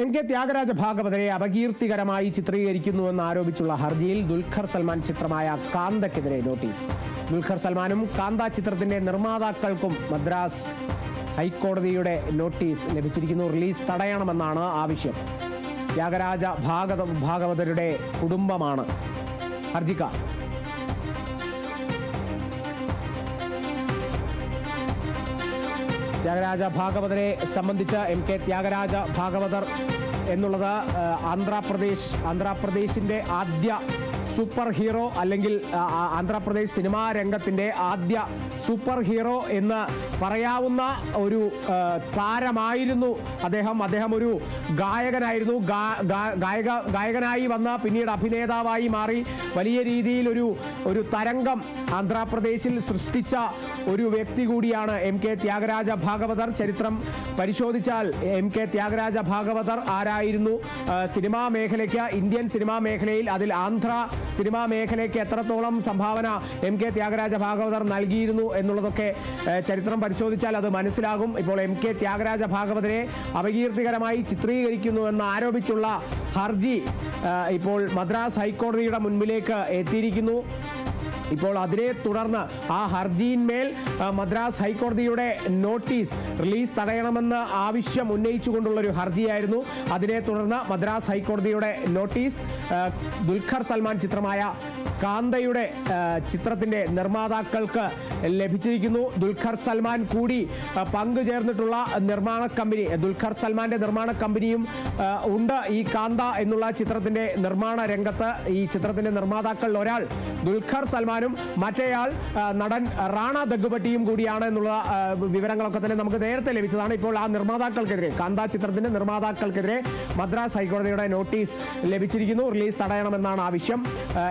M K Thyagaraja ഭാഗവതരെ അപകീർത്തികരമായി ചിത്രീകരിക്കുന്നുവെന്ന് ആരോപിച്ചുള്ള ഹർജിയിൽ ദുൽഖർ സൽമാൻ ചിത്രമായ കാന്തക്കെതിരെ നോട്ടീസ്. ദുൽഖർ സൽമാനും കാന്ത ചിത്രത്തിന്റെ നിർമ്മാതാക്കൾക്കും മദ്രാസ് ഹൈക്കോടതിയുടെ നോട്ടീസ് ലഭിച്ചിരിക്കുന്നു. റിലീസ് തടയണമെന്നാണ് ആവശ്യം. ത്യാഗരാജ ഭാഗവത ഭാഗവതരുടെ കുടുംബമാണ്. ഹർജിക്കാർ. ത്യാഗരാജ ഭാഗവതരെ സംബന്ധിച്ച് എം കെ ത്യാഗരാജ ഭാഗവതർ എന്നുള്ളത് ആന്ധ്രാപ്രദേശ് ആന്ധ്രാപ്രദേശിന്റെ ആദ്യ സൂപ്പർ ഹീറോ അല്ലെങ്കിൽ ആന്ധ്രാപ്രദേശ് സിനിമാ രംഗത്തിന്റെ ആദ്യ സൂപ്പർ ഹീറോ എന്ന് പറയാവുന്ന ഒരു താരമായിരുന്നു അദ്ദേഹം. അദ്ദേഹം ഒരു ഗായകനായിരുന്നു. ഗായക ഗായകനായി വന്ന പിന്നീട് അഭിനേതാവായി മാറി. വലിയ രീതിയിൽ ഒരു ഒരു തരംഗം ആന്ധ്രാപ്രദേശിൽ സൃഷ്ടിച്ച ഒരു വ്യക്തി കൂടിയാണ് എം കെ ത്യാഗരാജ ഭാഗവതർ. ചരിത്രം പരിശോധിച്ചാൽ എം കെ ത്യാഗരാജ ഭാഗവതർ ആരായിരുന്നു? സിനിമാ മേഖലയ്ക്ക് ഇന്ത്യൻ സിനിമാ മേഖലയിൽ അതിൽ ആന്ധ്ര സിനിമാ മേഖലയ്ക്ക് എത്രത്തോളം സംഭാവന എം കെ ത്യാഗരാജ ഭാഗവതർ നൽകിയിരുന്നു എന്നുള്ളതൊക്കെ ചരിത്രം പരിശോധിച്ചാൽ അത് മനസ്സിലാകും. ഇപ്പോൾ എം കെ ത്യാഗരാജ ഭാഗവതരെ അപകീർത്തികരമായി ചിത്രീകരിക്കുന്നു എന്ന് ആരോപിച്ചുള്ള ഹർജി ഇപ്പോൾ മദ്രാസ് ഹൈക്കോടതിയുടെ മുൻപിലേക്ക് എത്തിയിരിക്കുന്നു. ഇപ്പോൾ അതിനെ തുടർന്ന് ആ ഹർജിയിന്മേൽ മദ്രാസ് ഹൈക്കോടതിയുടെ നോട്ടീസ് റിലീസ് തടയണമെന്ന ആവശ്യം ഉന്നയിച്ചുകൊണ്ടുള്ള ഒരു ഹർജിയായിരുന്നു. അതിനെ തുടർന്ന് മദ്രാസ് ഹൈക്കോടതിയുടെ നോട്ടീസ് ദുൽഖർ സൽമാൻ ചിത്രമായ കാന്തയുടെ ചിത്രത്തിന്റെ നിർമ്മാതാക്കൾക്ക് ലഭിച്ചിരിക്കുന്നു. ദുൽഖർ സൽമാൻ കൂടി പങ്കു ചേർന്നിട്ടുള്ള നിർമ്മാണ കമ്പനി ദുൽഖർ സൽമാന്റെ നിർമ്മാണ കമ്പനിയും ഉണ്ട് ഈ കാന്ത എന്നുള്ള ചിത്രത്തിന്റെ നിർമ്മാണ രംഗത്ത്. ഈ ചിത്രത്തിന്റെ നിർമ്മാതാക്കളിൽ ഒരാൾ ദുൽഖർ സൽമാനും മറ്റേയാൾ നടൻ റാണ ദഗ്ഗുപട്ടിയും കൂടിയാണ് എന്നുള്ള വിവരങ്ങളൊക്കെ തന്നെ നമുക്ക് നേരത്തെ ലഭിച്ചതാണ്. ഇപ്പോൾ ആ നിർമ്മാതാക്കൾക്കെതിരെ കാന്ത ചിത്രത്തിന്റെ നിർമ്മാതാക്കൾക്കെതിരെ മദ്രാസ് ഹൈക്കോടതിയുടെ നോട്ടീസ് ലഭിച്ചിരിക്കുന്നു. റിലീസ് തടയണമെന്നാണ് ആവശ്യം.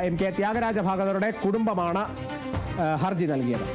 എം കെ ത്യാഗരാജ ഭാഗവതരുടെ കുടുംബമാണ് ഹർജി നൽകിയത്.